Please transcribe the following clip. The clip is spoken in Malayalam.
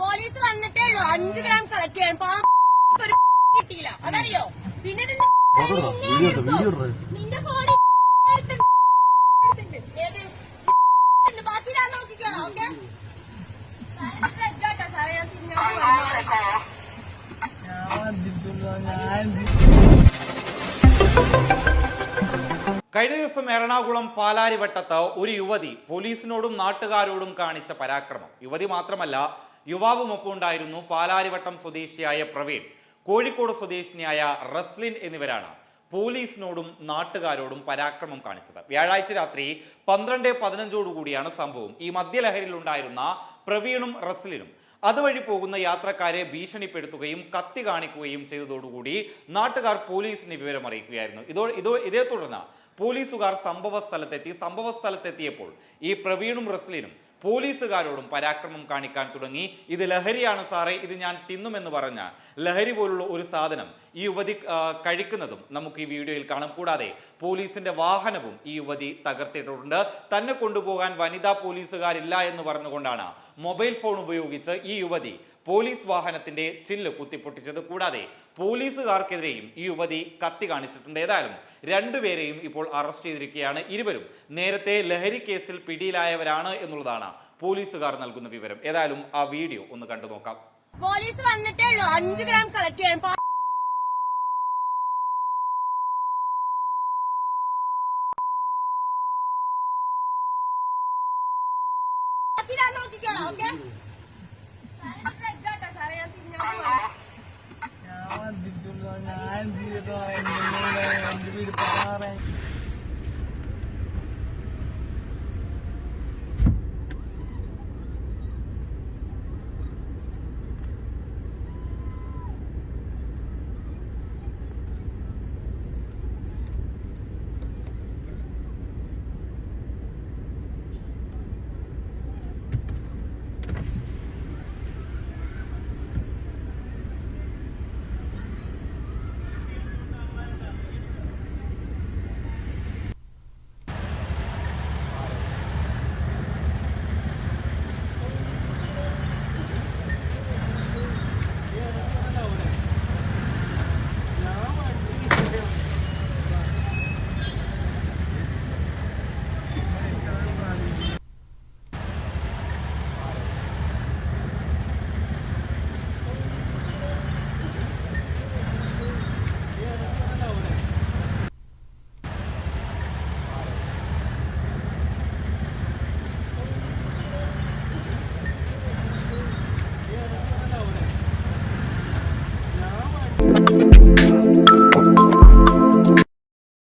പോലീസ് വന്നിട്ടേ ഉള്ളൂ. അഞ്ചു ഗ്രാം കളക്ട് ചെയ്യാൻ. ഒരു കിട്ടിയില്ല. അതറിയോ? പിന്നെ ഇതിന്റെ വീഡിയോ വീഡിയോ നിന്റെ ഫോണിൽ? ബാക്കി ഞാൻ നോക്കിക്കോളാം ഓക്കെ? സാറേ ഞാൻ പിന്നെ. കഴിഞ്ഞ ദിവസം എറണാകുളം പാലാരിവട്ടത്ത് ഒരു യുവതി പോലീസിനോടും നാട്ടുകാരോടും കാണിച്ച പരാക്രമം. യുവതി മാത്രമല്ല യുവാവുമൊപ്പം ഉണ്ടായിരുന്നു പാലാരിവട്ടം സ്വദേശിയായ പ്രവീൺ. കോഴിക്കോട് സ്വദേശിനിയായ റസ്ലിൻ എന്നിവരാണ് പോലീസിനോടും നാട്ടുകാരോടും പരാക്രമം കാണിച്ചത്. വ്യാഴാഴ്ച രാത്രി പന്ത്രണ്ട് പതിനഞ്ചോടുകൂടിയാണ് സംഭവം. ഈ മദ്യലഹരിയിലുണ്ടായിരുന്ന പ്രവീണും റസ്ലിനും. അതുവഴി പോകുന്ന യാത്രക്കാരെ ഭീഷണിപ്പെടുത്തുകയും കത്തി കാണിക്കുകയും ചെയ്തതോടുകൂടി നാട്ടുകാർ പോലീസിന് വിവരം അറിയിക്കുകയായിരുന്നു. ഇതോ ഇതോ ഇതേ തുടർന്ന് പോലീസുകാർ സംഭവ സ്ഥലത്തെത്തി സംഭവ സ്ഥലത്തെത്തിയപ്പോൾ ഈ പ്രവീണും റസ്ലിനും പോലീസുകാരോടും പരാക്രമം കാണിക്കാൻ തുടങ്ങി. ഇത് ലഹരിയാണ് സാറേ ഇത് ഞാൻ തിന്നുമെന്ന് പറഞ്ഞ ലഹരി പോലുള്ള ഒരു സാധനം ഈ യുവതി കഴിക്കുന്നതും നമുക്ക് ഈ വീഡിയോയിൽ കാണാം. കൂടാതെ പോലീസിന്റെ വാഹനവും ഈ യുവതി തകർത്തിട്ടുണ്ട്. തന്നെ കൊണ്ടുപോകാൻ വനിതാ പോലീസുകാരില്ല എന്ന് പറഞ്ഞുകൊണ്ടാണ് മൊബൈൽ ഫോൺ ഉപയോഗിച്ച് ഈ യുവതി പോലീസ് വാഹനത്തിന്റെ ചില്ല് കുത്തിപ്പൊട്ടിച്ചത്. കൂടാതെ പോലീസുകാർക്കെതിരെയും ഈ യുവതി കത്തി കാണിച്ചിട്ടുണ്ട്. ഏതായാലും രണ്ടുപേരെയും ഇപ്പോൾ അറസ്റ്റ് ചെയ്തിരിക്കുകയാണ് ഇരുവരും. നേരത്തെ ലഹരി കേസിൽ പിടിയിലായവരാണ് എന്നുള്ളതാണ് പോലീസുകാർ നൽകുന്ന വിവരം. ഏതായാലും ആ വീഡിയോ ഒന്ന് കണ്ടു നോക്കാം. പോലീസ് വന്നിട്ടേ ഉള്ളൂ. അഞ്ചു ഗ്രാം കളക്ട് ചെയ്യാൻ നോക്കിക്കോളാം ഓക്കെ?